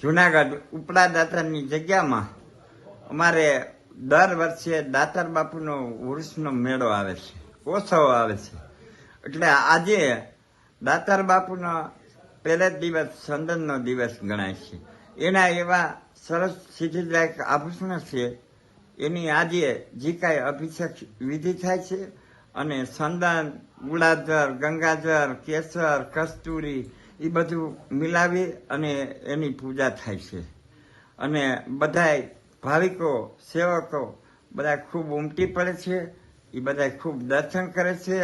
જુનાગઢ ઉપડા દાતારની જગ્યામાં અમારે દર વર્ષે દાતાર બાપુનો વૃક્ષનો મેળો આવે છે ઓછો આવે છે. એટલે આજે દાતાર બાપુનો પહેલે જ દિવસ સંદનનો દિવસ ગણાય છે. એના એવા સરસ સિદ્ધિદાયક આભૂષણ છે, એની આજે જે કાંઈ અભિષેક વિધિ થાય છે, અને સંદન ગુલાજર ગંગાજર કેસર, કસ્તુરી એ બધું મિલાવી અને એની પૂજા થાય છે. અને બધાય ભાવિકો, સેવકો બધા ખૂબ ઉમટી પડે છે, એ બધા ખૂબ દર્શન કરે છે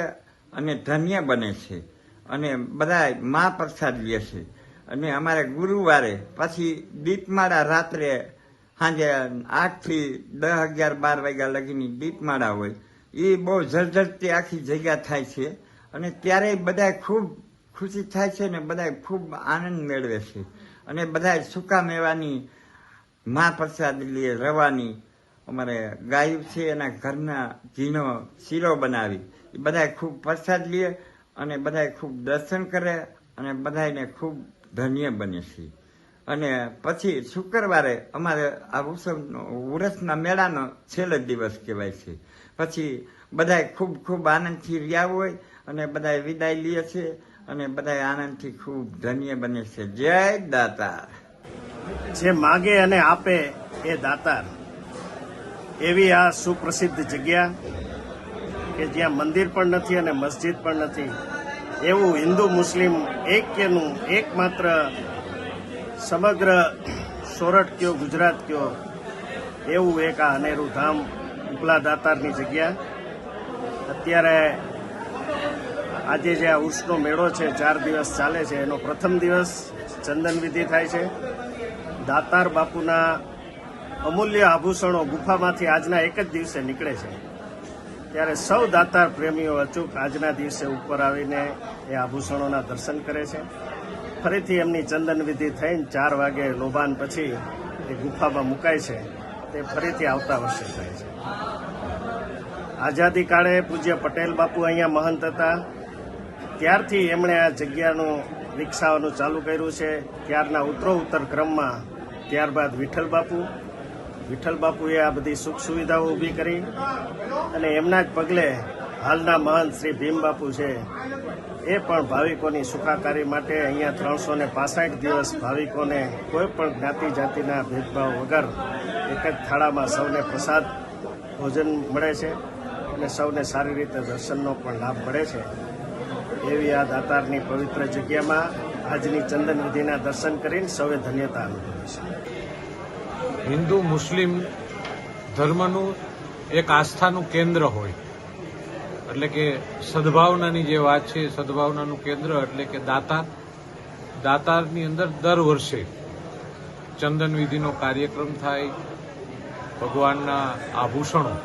અને ધન્ય બને છે. અને બધા મહાપ્રસાદ લે છે. અને અમારે ગુરુવારે પછી દીપમાળા રાત્રે સાંજે આઠથી દસ અગિયાર બાર વાગ્યા લગીની દીપમાળા હોય, એ બહુ ઝરઝરતી આખી જગ્યા થાય છે. અને ત્યારે બધા ખૂબ ખુશી થાય છે ને બધા ખૂબ આનંદ મેળવે છે. અને બધા સૂકા મેવાની મહાપ્રસાદ લે રવાની. અમારે ગાયું છે એના ઘરના ઝીણો શીરો બનાવી. એ બધાએ ખૂબ પ્રસાદ લે અને બધાએ ખૂબ દર્શન કરે અને બધાને ખૂબ ધન્ય બને છે. અને પછી શુક્રવારે અમારે આ ઉત્સવનો ઉરસના મેળાનો છેલ્લો દિવસ કહેવાય છે. પછી બધાએ ખૂબ ખૂબ આનંદથી રહ્યા હોય અને બધાએ વિદાય લે છે અને બધા આનંદથી ખૂબ ધન્ય બને છે. જય દાતા જે માગે અને આપે એ દાતાર. એવી આ સુપ્રસિદ્ધ જગ્યા કે જ્યાં મંદિર પણ નથી અને મસ્જિદ પણ નથી. એવું હિન્દુ મુસ્લિમ એક્યનું એકમાત્ર સમગ્ર સોરઠ કયો, ગુજરાત કયો, એવું એક આ અનેરું ધામ ઉપલા દાતારની જગ્યા. અત્યારે આજે જે આ ઉર્સનો મેળો છે, ચાર દિવસ ચાલે છે, એનો પ્રથમ દિવસ ચંદન વિધિ થાય છે. દાતાર બાપુના અમૂલ્ય આભૂષણો ગુફામાંથી આજના એક જ દિવસે નીકળે છે. ત્યારે સૌ દાતાર પ્રેમીઓ અચૂક આજના દિવસે ઉપર આવીને એ આભૂષણોના દર્શન કરે છે. ફરીથી એમની ચંદન વિધિ થઈને ચાર વાગે લોબાન પછી એ ગુફામાં મુકાય છે. તે ફરીથી આવતા વર્ષે થાય છે. આઝાદી કાળે પૂજ્ય પટેલ બાપુ અહીંયા મહંત હતા. ત્યારથી એમણે આ જગ્યાનું વિકસાવવાનું ચાલુ કર્યું છે. ત્યારના ઉત્તરો ઉત્તર ક્રમમાં ત્યારબાદ વિઠ્ઠલ બાપુ. વિઠ્ઠલ બાપુએ આ બધી સુખ સુવિધાઓ ઊભી કરી અને એમના જ પગલે હાલના મહંત શ્રી ભીમ બાપુ છે. એ પણ ભાવિકોની સુખાકારી માટે અહીંયા ત્રણસો ને પાસઠ દિવસ ભાવિકોને કોઈ પણ જ્ઞાતિ જાતિના ભેદભાવ વગર એક જ થાળામાં સૌને પ્રસાદ ભોજન મળે છે અને સૌને સારી રીતે દર્શનનો પણ લાભ મળે છે. એવી આ દાતારની પવિત્ર જગ્યામાં આજની ચંદન વિધિના દર્શન કરીને સૌએ ધન્યતા અનુભવી છે. હિન્દુ, મુસ્લિમ ધર્મનું એક આસ્થાનું કેન્દ્ર હોય. એટલે કે સદભાવનાની જે વાત છે, સદભાવનાનું કેન્દ્ર, એટલે કે દાતાર દાતારની અંદર દર વર્ષે ચંદન વિધિનો કાર્યક્રમ થાય, ભગવાનના આભૂષણો,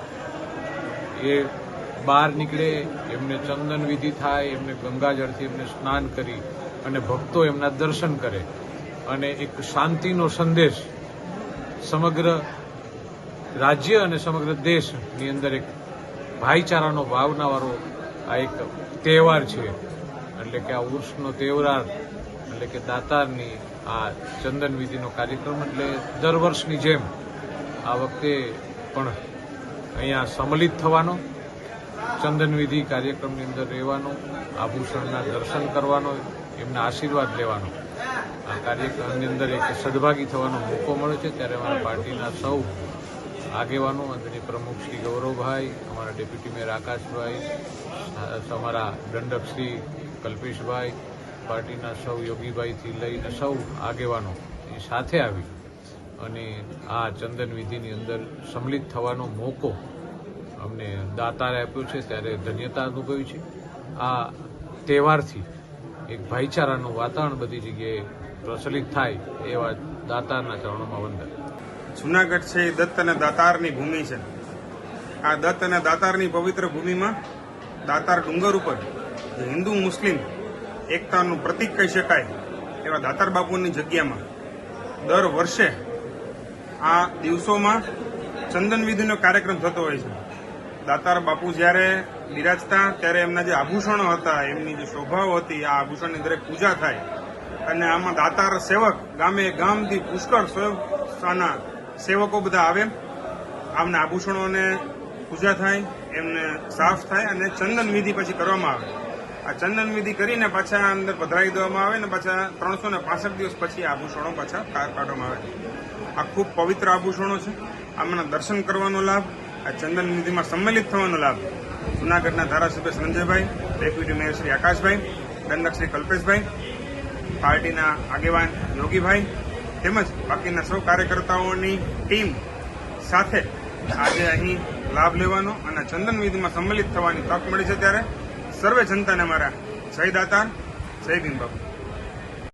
એ બહાર નીકળે, એમને ચંદન વિધિ થાય, એમને ગંગાજળથી એમને સ્નાન કરી અને ભક્તો એમના દર્શન કરે. અને એક શાંતિનો સંદેશ સમગ્ર રાજ્ય અને સમગ્ર દેશની અંદર એક ભાઈચારાનો ભાવનાવાળો આ એક તહેવાર છે. એટલે કે આ ઉર્સનો તહેવાર, એટલે કે દાતારની આ ચંદન વિધિનો કાર્યક્રમ, એટલે દર વર્ષની જેમ આ વખતે પણ અહીંયા સંમલિત થવાનો ચંદન વિધિ કાર્યક્રમની અંદર રહેવાનો, આભૂષણના દર્શન કરવાનો, એમના આશીર્વાદ લેવાનો. આ કાર્યક્રમની અંદર એક સદભાગી થવાનો મોકો મળે છે. ત્યારે અમારા પાર્ટીના સૌ આગેવાનો અંદરની પ્રમુખ શ્રી ગૌરવભાઈ, અમારા ડેપ્યુટી મેયર આકાશભાઈ અમારા દંડક શ્રી કલ્પેશભાઈ, પાર્ટીના સૌ યોગીભાઈથી લઈને સૌ આગેવાનો એ સાથે આવી અને આ ચંદન વિધિની અંદર સંમિલિત થવાનો મોકો અમને દાતારે આપ્યો છે ત્યારે ધન્યતા અનુભવી છે. આ તહેવારથી એક ભાઈચારાનું વાતાવરણ બધી જગ્યાએ પ્રચલિત થાય એવા દાતારના ચરણોમાં વંદન. જુનાગઢ છે એ દત્ત અને દાતારની ભૂમિ છે. આ દત્ત અને દાતારની પવિત્ર ભૂમિમાં દાતાર ડુંગર ઉપર હિન્દુ મુસ્લિમ એકતાનું પ્રતીક કહી શકાય એવા દાતાર બાપુની જગ્યામાં દર વર્ષે આ દિવસોમાં ચંદન વિધિનો કાર્યક્રમ થતો હોય છે. દાતાર બાપુ જ્યારે બિરાજતા ત્યારે એમના જે આભૂષણો હતા, એમની જે શોભાઓ હતી, આ આભૂષણની દરેક પૂજા થાય. અને આમાં દાતાર સેવક, ગામે ગામથી પુષ્કળ સ્વયંના સેવકો બધા આવે. આમને આભૂષણોને પૂજા થાય, એમને સાફ થાય અને ચંદન વિધિ પછી કરવામાં આવે. આ ચંદન વિધિ કરીને પાછા અંદર પધરાવી દેવામાં આવે ને પાછા ત્રણસો ને પાસઠ દિવસ પછી આભૂષણો પાછા કાઢવામાં આવે. આ ખૂબ પવિત્ર આભૂષણો છે. આમના દર્શન કરવાનો લાભ. આ ચંદન વિધિમાં સંમેલિત થવાનો લાભ જુનાગઢના ધારાસભ્ય સંજયભાઈ, ડેપ્યુટી મેયર શ્રી આકાશભાઈ, દંડક શ્રી કલ્પેશભાઈ, પાર્ટીના આગેવાન યોગીભાઈ તેમજ બાકીના સૌ કાર્યકર્તાઓની ટીમ સાથે આજે અહીં લાભ લેવાનો અને ચંદન વિધિમાં સંમેલિત થવાની તક મળી છે ત્યારે સર્વે જનતાને મારા જય દાતા જય ભીમ બાપુ